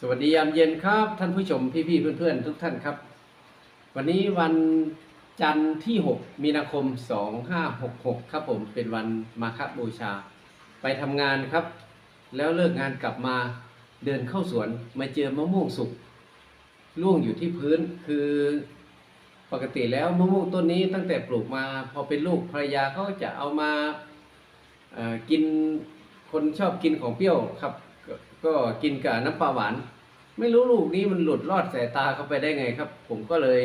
สวัสดียามเย็นครับท่านผู้ชมพี่ๆเพื่อนๆ ทุกท่านครับ วันนี้วันจันทร์ที่ 6 มีนาคม 2566 ครับผมเป็นวันมาฆบูชา ไปทำงานครับ แล้วเลิกงานกลับมาเดินเข้าสวนมาเจอมะม่วงสุกร่วงอยู่ที่พื้นคือปกติแล้วมะม่วงต้นนี้ตั้งแต่ปลูกมาพอเป็นลูกภรรยาเขาจะเอามากินคนชอบกินของเปรี้ยวครับก็กินกับน้ำปลาหวาน ไม่รู้ลูกนี้มันหลุดรอดสายตาเข้าไปได้ไงครับ ผมก็เลย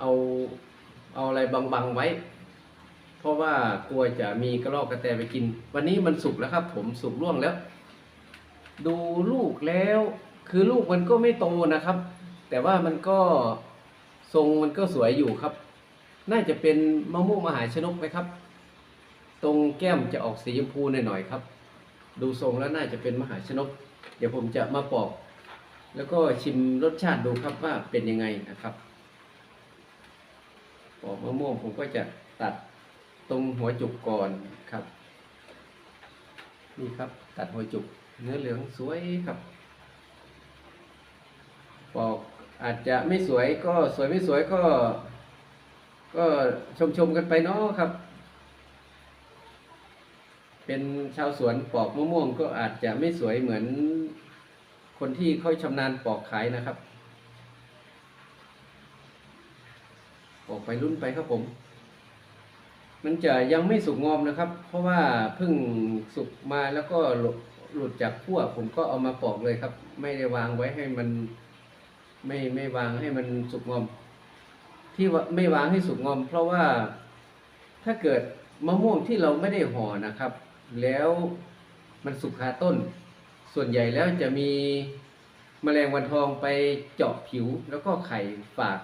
เอาเอาอะไรบังๆไว้ เพราะว่ากลัวจะมีกระรอกกระแตไปกิน วันนี้มันสุกแล้วครับ ผมสุกร่วงแล้ว ดูลูกแล้ว คือลูกมันก็ไม่โตนะครับ แต่ว่ามันก็ทรงมันก็สวยอยู่ครับ น่าจะเป็นมะม่วงมหาชนกไหมครับ ตรงแก้มจะออกสีชมพูหน่อยๆครับ ดูทรงแล้วน่าจะเป็นมหาชนก เดี๋ยวผมจะมาปอก แล้วก็ชิมรสชาติดูครับว่าเป็นยังไงนะครับปอกมะม่วงผมก็จะตัดตรงหัวจุกก่อนครับ นี่ครับตัดหัวจุกเนื้อเหลืองสวยครับ ปอกอาจจะไม่สวยก็สวยไม่สวยก็ ก็ชมชมกันไปเนาะครับ เป็นชาวสวนปอกมะม่วงก็อาจจะไม่สวยเหมือน คนที่เขาชำนาญปอกขายนะครับ ปอกไปรุ่นไปครับผม มันจะยังไม่สุกงอมนะครับ เพราะว่าเพิ่งสุกมาแล้วก็หลุดหลุดจากขั้วผมก็เอามาปอกเลยครับ ไม่ได้วางไว้ให้มัน ไม่ไม่วางให้มันสุกงอม ที่ไม่วางให้สุกงอม เพราะว่าถ้าเกิดมะม่วงที่เราไม่ได้ห่อนะครับ แล้วมันสุกคาต้น ส่วนใหญ่แล้วจะมีแมลงวันทองไปเจาะผิว แล้วก็ไข่ฝาก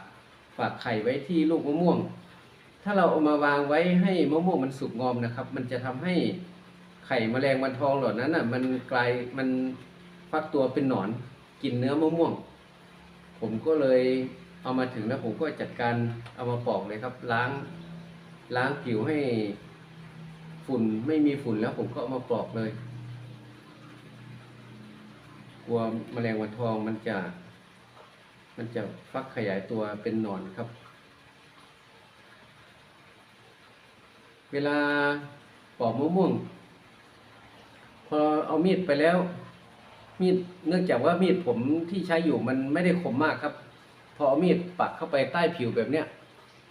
ฝากไข่ไว้ที่ลูกมะม่วง ถ้าเราเอามาวางไว้ให้มะม่วงมันสุกงอมนะครับ มันจะทำให้ไข่แมลงวันทองเหล่านั้นอะมันกลายมันฟักตัวเป็นหนอนกินเนื้อมะม่วง ผมก็เลยเอามาถึงแล้วผมก็จัดการเอามาปอกเลยครับ ล้างล้างผิวให้ฝุ่นไม่มีฝุ่นแล้วผมก็เอามาปอกเลย กลัวแมลงวันทองมันจะ มันจะฟักขยายตัวเป็นหนอนครับ เวลาปอกมะม่วง พอเอามีดไปแล้ว มีดเนื่องจากว่ามีดผมที่ใช้อยู่มันไม่ได้คมมากครับ พอเอามีดปักเข้าไปใต้ผิวแบบเนี้ย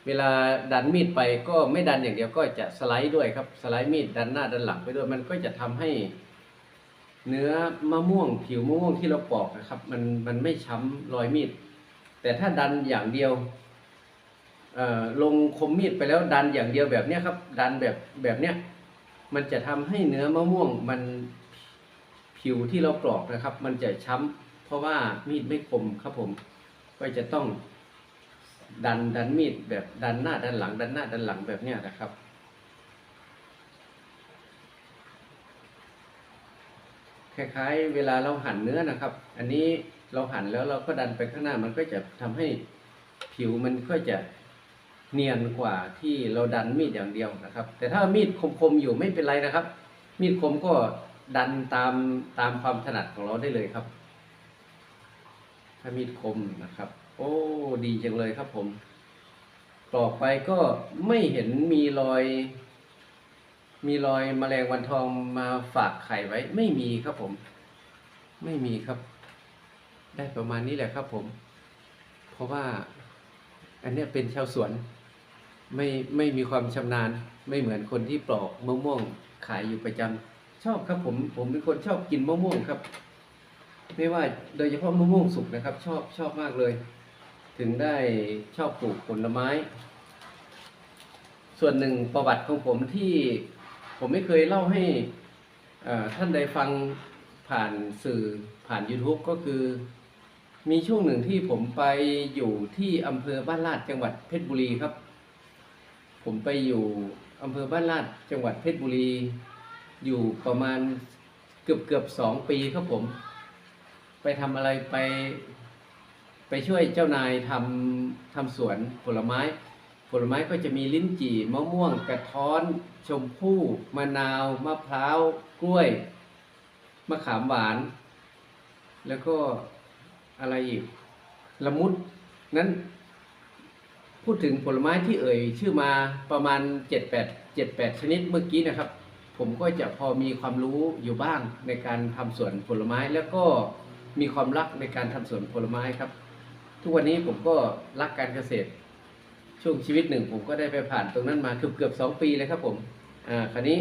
เวลาดันมีดไปก็ไม่ดันอย่างเดียวก็จะสไลด์ด้วยครับ สไลด์มีดดันหน้าดันหลังไปด้วยมันก็จะทำให้ เนื้อมะม่วงผิวมะม่วงที่เราปอกนะครับ มันมันไม่ช้ำรอยมีด แต่ถ้าดันอย่างเดียวลงคมมีดไปแล้วดันอย่างเดียวแบบเนี้ยครับ ดันแบบแบบเนี้ยมันจะทำให้เนื้อมะม่วงมันผิวที่เราปลอกนะครับ มันจะช้ำเพราะว่ามีดไม่คมครับผม ก็จะต้องดันดันมีดแบบดันหน้าดันหลัง ดันหน้าดันหลังแบบเนี้ยนะครับ คล้ายๆ เวลาเราหั่นเนื้อนะครับ อันนี้เราหั่นแล้วเราก็ดันไปข้างหน้ามันก็จะทำให้ผิวมันก็จะเนียนกว่าที่เราดันมีดอย่างเดียวนะครับ แต่ถ้ามีดคมๆอยู่ไม่เป็นไรนะครับ มีดคมก็ดันตามตามความถนัดของเราได้เลยครับ ถ้ามีดคมนะครับ โอ้ดีจังเลยครับผมต่อไปก็ไม่เห็นมีรอย มีรอยแมลงวันทองมาฝากไข่ไว้ ไม่มีครับผม ไม่มีครับ ได้ประมาณนี้แหละครับผม เพราะว่าอันเนี้ยเป็นชาวสวน ไม่ไม่มีความชำนาญ ไม่เหมือนคนที่ปลอกมะม่วงขายอยู่ประจำชอบครับผม ผมเป็นคนชอบกินมะม่วงครับ ไม่ว่าโดยเฉพาะมะม่วงสุกนะครับ ชอบชอบมากเลย ถึงได้ชอบปลูกผลไม้ ส่วนหนึ่งประวัติของผมที่ ผมไม่เคยเล่าให้ท่านใดฟังผ่านสื่อผ่าน YouTube ก็คือ มีช่วงหนึ่งที่ผมไปอยู่ที่อำเภอบ้านลาดจังหวัดเพชรบุรีครับ ผมไปอยู่อำเภอบ้านลาดจังหวัดเพชรบุรี อยู่ประมาณเกือบเกือบสองปีครับผม ไปทำอะไรไป ไปช่วยเจ้านายทำทำสวนผลไม้ ผลไม้ก็จะมีลิ้นจี่มะม่วงกระท้อน ชมพู่มะนาวมะพร้าวกล้วยมะขามหวาน แล้วก็อะไรอีกละมุดนั้น พูดถึงผลไม้ที่เอ่ย ชื่อมาประมาณเจ็ดแปดเจ็ดแปดชนิดเมื่อกี้นะครับ ผมก็จะพอมีความรู้อยู่บ้างในการทำสวนผลไม้แล้วก็มีความรักในการทำสวนผลไม้ครับ ทุกวันนี้ผมก็รักการเกษตร ช่วงชีวิตหนึ่งผมก็ได้ไปผ่านตรงนั้นมาเกือบเกือบสองปีเลยครับผมอ่าคราวนี้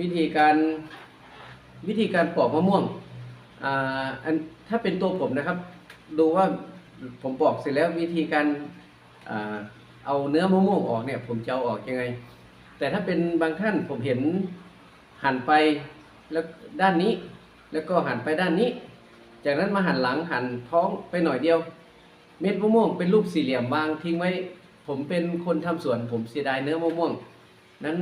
วิธีการวิธีการปอกมะม่วงอ่าอันถ้าเป็นตัวผมนะครับ ดูว่าผมปอกเสร็จแล้ววิธีการอ่าเอาเนื้อมะม่วงออกเนี่ย ผมจะเอาออกยังไง แต่ถ้าเป็นบางท่านผมเห็นหั่นไปแล้วด้านนี้ แล้วก็หั่นไปด้านนี้ จากนั้นมาหั่นหลังหั่นท้องไปหน่อยเดียว เม็ดมะม่วงเป็นรูปสี่เหลี่ยมวางทิ้งไว้ ผมเป็นคนทำสวน ผมเสียดายเนื้อมะม่วง นั้น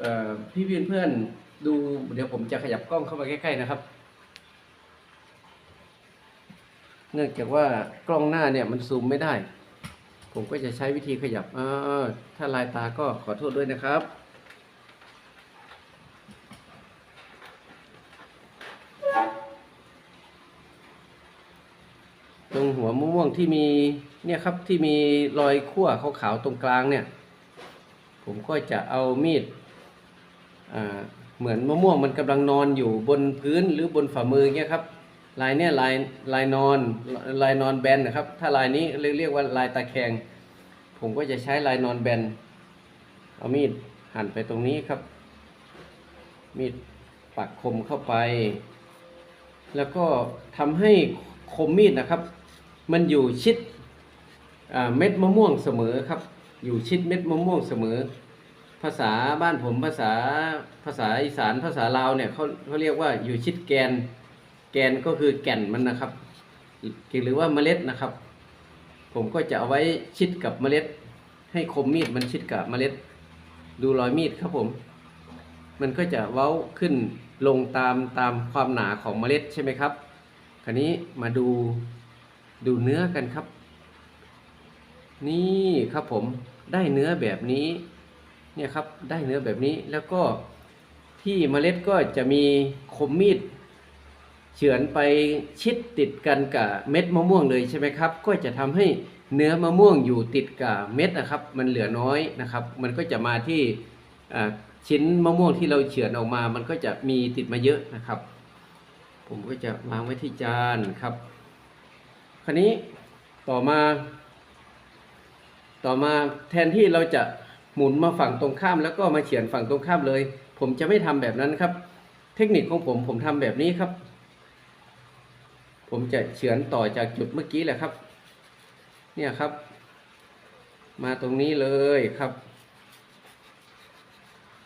เอ่พี่เพื่อนๆดูเดี๋ยวผมจะขยับกล้องเข้าไปใกล้ๆนะครับ เนื่องจากว่ากล้องหน้าเนี่ยมันซูมไม่ได้ ผมก็จะใช้วิธีขยับถ้าลายตาก็ขอโทษด้วยนะครับ ตรงหัวมะม่วง ที่มีเนี่ยครับที่มีรอยขั้วขาวๆตรงกลางเนี่ย ผมก็จะเอามีดเหมือนมะม่วงมันกำลังนอนอยู่บนพื้นหรือบนฝ่ามือเนี่ยครับลายเนี่ยลายลายนอนลายนอนแบนนะครับ ถ้าลายนี้เรียกว่าลายตะแคงผมก็จะใช้ลายนอนแบนเอามีดหั่นไปตรงนี้ครับ มีดปักคมเข้าไป แล้วก็ทำให้คมมีดนะครับ มันอยู่ชิดเม็ดมะม่วงเสมอครับ อยู่ชิดเม็ดมะม่วงเสมอ ภาษาบ้านผมภาษาภาษาอีสานภาษาลาวเนี่ยเขาเขาเรียกว่าอยู่ชิดแกน แกนก็คือแก่นมันนะครับหรือว่าเมล็ดนะครับ ผมก็จะเอาไว้ชิดกับเมล็ด ให้คมมีดมันชิดกับเมล็ด ดูรอยมีดครับผม มันก็จะเว้าขึ้นลงตามตามความหนาของเมล็ดใช่ไหมครับ คราวนี้มาดู ดูเนื้อกันครับ นี่ครับผมได้เนื้อแบบนี้เนี่ยครับได้เนื้อแบบนี้แล้วก็ที่เมล็ดก็จะมีคมมีดเฉือนไปชิดติดกันกับเม็ดมะม่วงเลยใช่ไหมครับ ก็จะทำให้เนื้อมะม่วงอยู่ติดกับเม็ดนะครับ มันเหลือน้อยนะครับ มันก็จะมาที่ชิ้นมะม่วงที่เราเฉือนออกมา มันก็จะมีติดมาเยอะนะครับ ผมก็จะวางไว้ที่จานครับ คราวนี้ต่อมา ต่อมาแทนที่เราจะหมุนมาฝั่งตรงข้าม แล้วก็มาเฉียนฝั่งตรงข้ามเลย ผมจะไม่ทำแบบนั้นครับ เทคนิคของผมผมทำแบบนี้ครับ ผมจะเฉือนต่อจากจุดเมื่อกี้แหละครับ เนี่ยครับ มาตรงนี้เลยครับ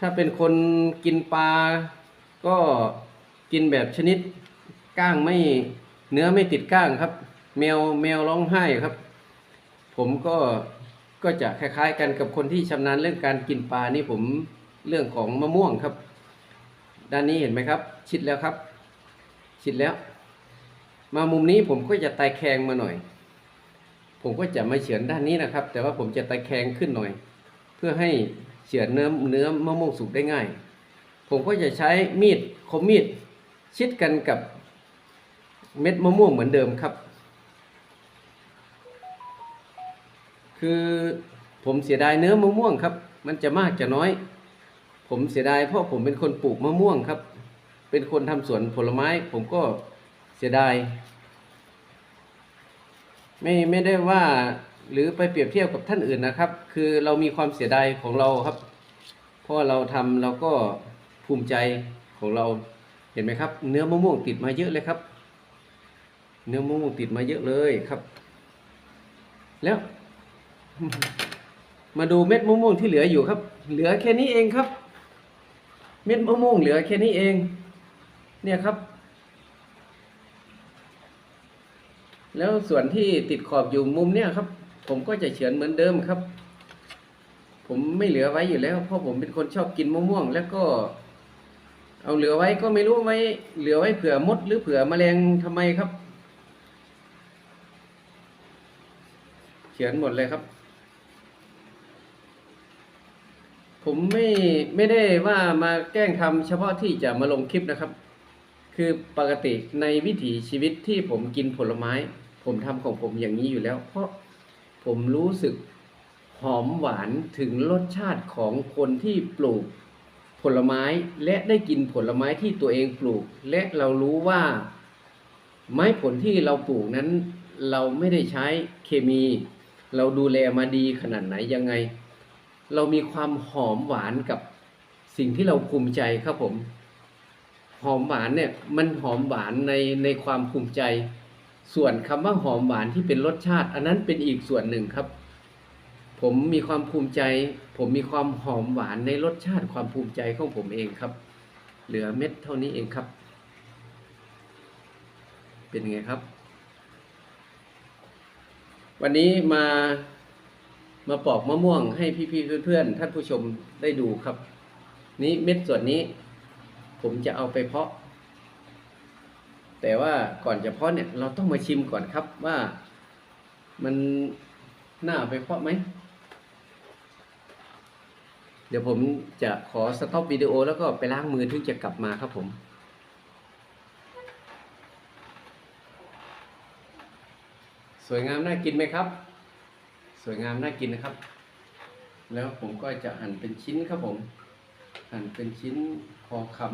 ถ้าเป็นคนกินปลาก็กินแบบชนิดก้างไม่เนื้อไม่ติดก้างครับ แมวแมวร้องไห้ครับ ผมก็ก็จะคล้ายๆ กันกับคนที่ชำนาญเรื่องการกินปลานี่ผมเรื่องของมะม่วงครับ ด้านนี้เห็นไหมครับ ชิดแล้วครับ ชิดแล้ว มามุมนี้ผมก็จะไตแคงมาหน่อย ผมก็จะมาเฉือนด้านนี้นะครับ แต่ว่าผมจะไตแคงขึ้นหน่อย เพื่อให้เฉือนเนื้อเนื้อมะม่วงสุกได้ง่าย ผมก็จะใช้มีดคมมีดชิดกันกับเม็ดมะม่วงเหมือนเดิมครับ คือผมเสียดายเนื้อมะม่วงครับ มันจะมากจะน้อย ผมเสียดายเพราะผมเป็นคนปลูกมะม่วงครับ เป็นคนทำสวนผลไม้ ผมก็เสียดาย ไม่ไม่ได้ว่าหรือไปเปรียบเทียบกับท่านอื่นนะครับ คือเรามีความเสียดายของเราครับเพราะเราทำเราก็ภูมิใจของเราเห็นไหมครับ เนื้อมะม่วงติดมาเยอะเลยครับ เนื้อมะม่วงติดมาเยอะเลยครับ แล้ว มาดูเม็ดมะม่วงที่เหลืออยู่ครับ เหลือแค่นี้เองครับ เม็ดมะม่วงเหลือแค่นี้เอง เนี่ยครับ แล้วส่วนที่ติดขอบอยู่มุมเนี่ยครับ ผมก็จะเฉือนเหมือนเดิมครับ ผมไม่เหลือไว้อยู่แล้ว เพราะผมเป็นคนชอบกินมะม่วง แล้วก็ เอาเหลือไว้ก็ไม่รู้ไว้เหลือไว้เผื่อมดหรือเผื่อแมลงทำไมครับ เฉือนหมดเลยครับ ผมไม่ไม่ได้ว่ามาแกล้งทำเฉพาะที่จะมาลงคลิปนะครับ คือปกติในวิถีชีวิตที่ผมกินผลไม้ ผมทำของผมอย่างนี้อยู่แล้ว เพราะผมรู้สึกหอมหวานถึงรสชาติของคนที่ปลูกผลไม้และได้กินผลไม้ที่ตัวเองปลูก และเรารู้ว่า ไม้ผลที่เราปลูกนั้น เราไม่ได้ใช้เคมี เราดูแลมาดีขนาดไหนยังไง เรามีความหอมหวานกับสิ่งที่เราภูมิใจครับผม หอมหวานเนี่ยมันหอมหวานในในความภูมิใจ ส่วนคำว่าหอมหวานที่เป็นรสชาติ อันนั้นเป็นอีกส่วนหนึ่งครับ ผมมีความภูมิใจ ผมมีความหอมหวานในรสชาติความภูมิใจของผมเองครับ เหลือเม็ดเท่านี้เองครับ เป็นไงครับ วันนี้มา มาปอกมะม่วงให้พี่ๆเพื่อนๆท่านผู้ชมได้ดูครับ นี้เม็ดส่วนนี้ ผมจะเอาไปเพาะ แต่ว่าก่อนจะเพาะเนี่ย เราต้องมาชิมก่อนครับว่ามันน่าไปเพาะไหม เดี๋ยวผมจะขอสต็อปวิดีโอแล้วก็ไปล้างมือถึงจะกลับมาครับผมสวยงามน่ากินไหมครับ สวยงามน่ากินนะครับ แล้วผมก็จะหั่นเป็นชิ้นครับผม หั่นเป็นชิ้นพอคำ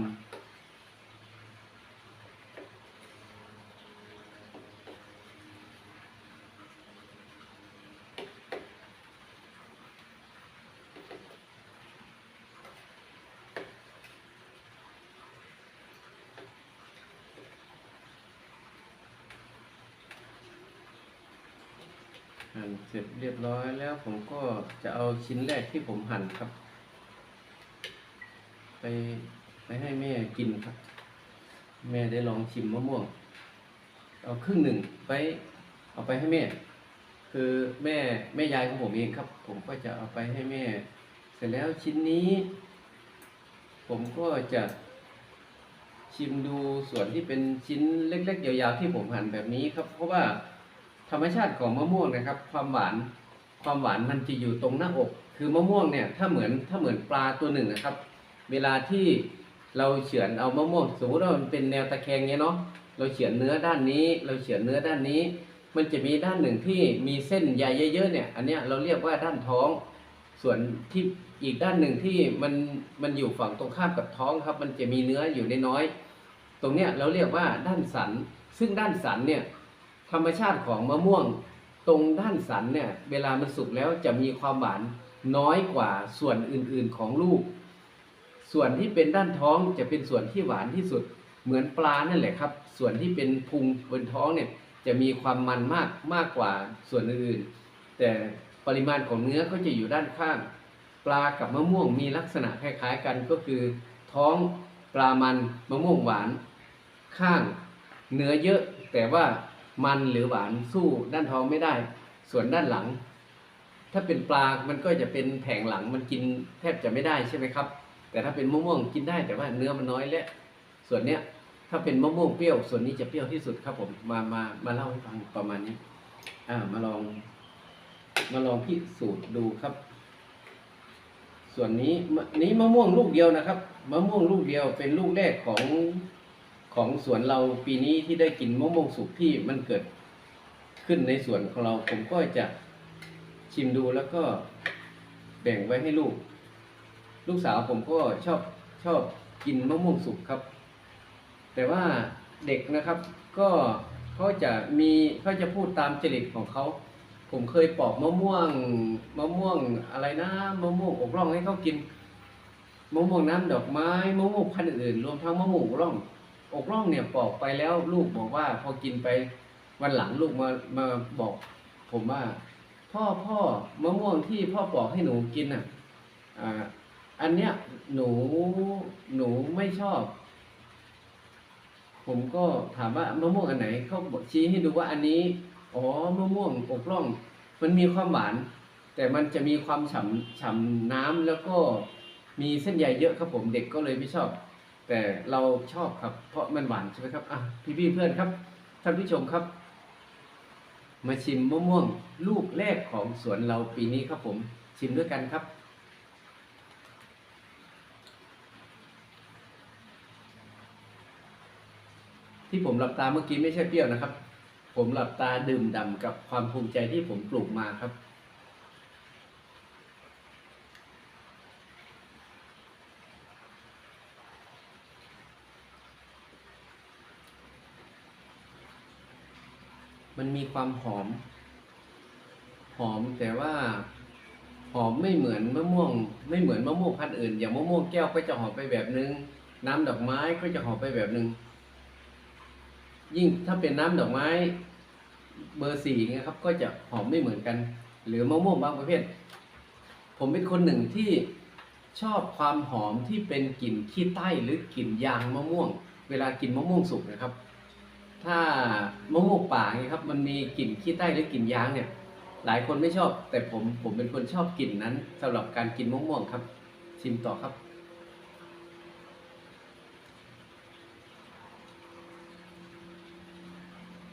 หั่นเส ร้อยแล้วผมก็จะเอาชิ้นแรกที่ผมหั่นครับ ไปไปให้แม่กินครับ แม่ได้ลองชิมมะม่วง เอาครึ่งหนึ่งไปเอาไปให้แม่ คือแม่แม่ยายของผมเองครับ ผมก็จะเอาไปให้แม่ เสร็จแล้วชิ้นนี้ ผมก็จะชิมดูส่วนที่เป็นชิ้นเล็ก ๆ ยาวๆที่ผมหั่นแบบนี้ครับ เพราะว่าธรรมชาติของมะม่วงนะครับ ความหวาน ความหวานมันจะอยู่ตรงหน้าอก คือมะม่วงเนี่ยถ้าเหมือนถ้าเหมือนปลาตัวหนึ่งนะครับ เวลาที่เราเฉือนเอามะม่วงสมมติว่ามันเป็นแนวตะแคงเงี้ยเนาะเราเฉือนเนื้อด้านนี้ เราเฉือนเนื้อด้านนี้ มันจะมีด้านหนึ่งที่มีเส้นใยเยอะๆเนี่ย อันเนี้ยเราเรียกว่าด้านท้อง ส่วนที่อีกด้านหนึ่งที่มันมันอยู่ฝั่งตรงข้ามกับท้องครับ มันจะมีเนื้ออยู่น้อยๆตรงเนี้ยเราเรียกว่าด้านสัน ซึ่งด้านสันเนี่ยธรรมชาติของมะม่วง ตรงด้านสันเนี่ยเวลามันสุกแล้วจะมีความหวานน้อยกว่าส่วนอื่นๆของลูก ส่วนที่เป็นด้านท้องจะเป็นส่วนที่หวานที่สุด เหมือนปลานั่นแหละครับ ส่วนที่เป็นพุงบนท้องเนี่ยจะมีความมันมากมากกว่าส่วนอื่นๆ แต่ปริมาณของเนื้อก็จะอยู่ด้านข้าง ปลากับมะม่วงมีลักษณะคล้ายๆกันก็คือ ท้องปลามันมะม่วงหวาน ข้าง เนื้อเยอะแต่ว่า มันหรือหวานสู้ด้านท้องไม่ได้ ส่วนด้านหลัง ถ้าเป็นปลา มันก็จะเป็นแผงหลังมันกินแทบจะไม่ได้ใช่ไหมครับ แต่ถ้าเป็นมะม่วงกินได้แต่ว่าเนื้อมันน้อยและ ส่วนเนี้ยถ้าเป็นมะม่วงเปรี้ยว ส่วนนี้จะเปรี้ยวที่สุดครับผมมามามาเล่าให้ฟังประมาณนี้ อ่ามาลอง มาลองพิสูจน์ดูครับ ส่วนนี้มะนี้มะม่วงลูกเดียวนะครับมะม่วงลูกเดียวเป็นลูกแรกของ ของสวนเราปีนี้ที่ได้กินมะม่วงสุกที่มันเกิดขึ้นในสวนของเราผมก็จะชิมดูแล้วก็แบ่งไว้ให้ลูก ลูกสาวผมก็ชอบชอบกินมะม่วงสุกครับ แต่ว่าเด็กนะครับ ก็เขาจะมีเขาจะพูดตามจริตของเขาผมเคยปอกมะม่วงมะม่วงอะไรนะมะม่วงอกร่องให้เขากินมะม่วงน้ำดอกไม้มะม่วงพันธุ์อื่นรวมทั้งมะม่วงอกร่อง อกร่องเนี่ยปอกไปแล้วลูกบอกว่า พอกินไปวันหลังลูกมามาบอก ผมว่า พ่อพ่อมะม่วงที่พ่อปอกให้หนูกินอะอ่าอันเนี้ยหนูหนูไม่ชอบ ผมก็ถามว่ามะม่วงอันไหนเขาบอกชี้ให้ดูว่าอันนี้อ๋อมะม่วงอกร่อง มันมีความหวาน แต่มันจะมีความฉ่ำฉ่ำน้ำแล้วก็มีเส้นใยเยอะครับผมเด็กก็เลยไม่ชอบ แต่เราชอบครับ เพราะมันหวานใช่ไหมครับอะพี่พี่เพื่อนครับท่านผู้ชมครับ มาชิมมะม่วง ลูกแรกของสวนเราปีนี้ครับผม ชิมด้วยกันครับที่ผมหลับตาเมื่อกี้ไม่ใช่เปรี้ยวนะครับ ผมหลับตาดื่มด่ำกับความภูมิใจที่ผมปลูกมาครับ มันมีความหอม หอมแต่ว่าหอมไม่เหมือนมะม่วง ไม่เหมือนมะม่วงพันธุ์อื่น อย่างมะม่วงแก้วก็จะหอมไปแบบนึง น้ำดอกไม้ก็จะหอมไปแบบนึง ยิ่งถ้าเป็นน้ำดอกไม้เบอร์สี่เงี้ยครับ ก็จะหอมไม่เหมือนกัน หรือมะม่วงบางประเภท ผมเป็นคนหนึ่งที่ชอบความหอมที่เป็นกลิ่นขี้ใต้หรือกลิ่นยางมะม่วง เวลากินมะม่วงสุกนะครับ ถ้ามะม่วงป่าเนี่ยครับมันมีกลิ่นขี้ใต้หรือกลิ่นยางเนี่ย หลายคนไม่ชอบ แต่ผมผมเป็นคนชอบกลิ่นนั้นสำหรับการกินมะม่วงครับ ชิมต่อครับ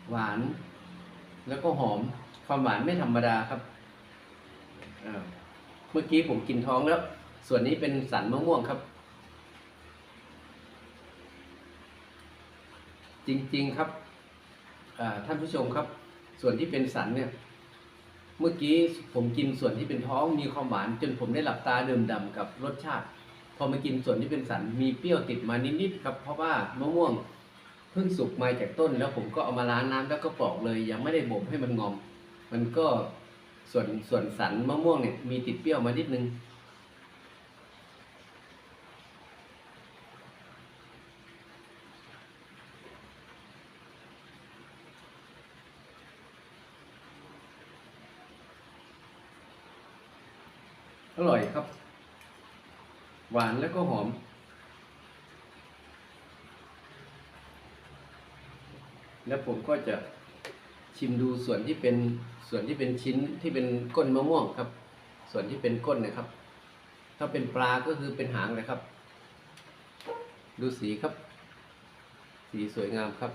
หวาน แล้วก็หอมความหวานไม่ธรรมดาครับเมื่อกี้ผมกินท้องแล้ว ส่วนนี้เป็นสันมะม่วงครับ จริง ๆครับท่านผู้ชมครับ ส่วนที่เป็นสันเนี่ยเมื่อกี้ผมกินส่วนที่เป็นท้องมีความหวาน จนผมได้หลับตาดื่มดำกับรสชาติ พอมากินส่วนที่เป็นสันมีเปรี้ยวติดมานิดๆครับ เพราะว่ามะม่วงเพิ่งสุกมาจากต้น แล้วผมก็เอามาล้างน้ำแล้วก็ปอกเลย ยังไม่ได้บ่มให้มันงอม มันก็ส่วนส่วนสันมะม่วงเนี่ยมีติดเปรี้ยวมานิดนึง อร่อยครับ หวานแล้วก็หอม แล้วผมก็จะชิมดูส่วนที่เป็นส่วนที่เป็นชิ้นที่เป็นก้นมะม่วงครับ ส่วนที่เป็นก้นนะครับ ถ้าเป็นปลาก็คือเป็นหางเลยครับ ดูสีครับ สีสวยงามครับ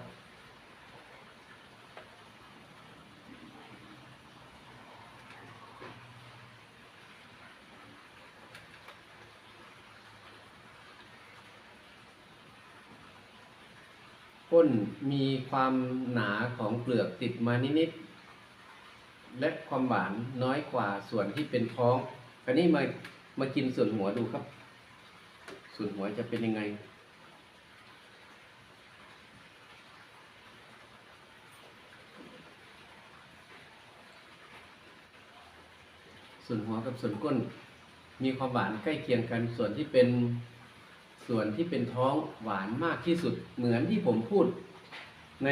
ก้นมีความหนาของเปลือกติดมานิดๆและความหวานน้อยกว่าส่วนที่เป็นท้องคราวนี้มามากินส่วนหัวดูครับ ส่วนหัวจะเป็นยังไง ส่วนหัวกับส่วนก้น มีความหวานใกล้เคียงกันส่วนที่เป็น ส่วนที่เป็นท้องหวานมากที่สุดเหมือนที่ผมพูด ใน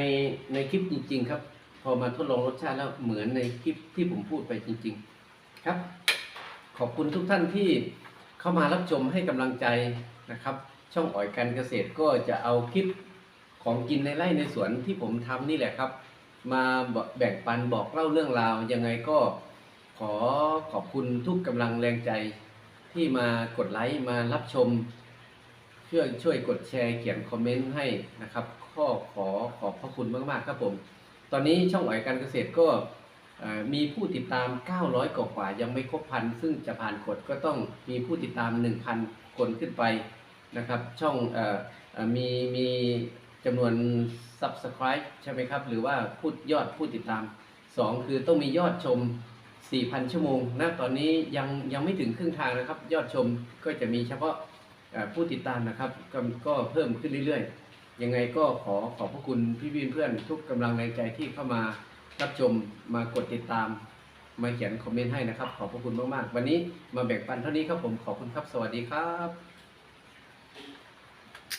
ในคลิปจริง ๆ ครับ พอมาทดลองรสชาติแล้วเหมือนในคลิปที่ผมพูดไปจริง ๆ ครับ ขอบคุณทุกท่านที่เข้ามารับชมให้กำลังใจนะครับ ช่องอ๋อยการเกษตรก็จะเอาคลิปของกินในไร่ในสวนที่ผมทำนี่แหละครับ มาแบ่งปันบอกเล่าเรื่องราวยังไงก็ขอขอบคุณทุกกำลังแรงใจที่มากดไลค์มารับชม ช่วยช่วยกดแชร์เขียนคอมเมนต์ให้นะครับข้อขอขอบพระคุณมากๆครับผม ตอนนี้ช่องอ๋อยการเกษตรก็มีผู้ติดตาม 900 กว่ากว่ายังไม่ครบพันซึ่งจะผ่านกฎก็ต้องมีผู้ติดตาม 1,000 คนขึ้นไปนะครับ ช่องออมีมีจำนวน Subscribe ใช่ไหมครับ หรือว่าพูดยอดผู้ติดตาม 2 คือต้องมียอดชม 4,000 ชั่วโมงณตอนนี้ยังยังไม่ถึงครึ่งทางนะครับ ยอดชมก็จะมีเฉพาะ ผู้ติดตามนะครับกก็เพิ่มขึ้นเรื่อยๆ ยังไงก็ขอขอบพระคุณพี่พี่เพื่อนทุกกำลังแรงใจที่เข้ามารับชมมากดติดตาม มาเขียนคอมเมนต์ให้นะครับ ขอบพระคุณมากๆ วันนี้มาแบ่งปันเท่านี้ครับผมขอบคุณครับสวัสดีครับ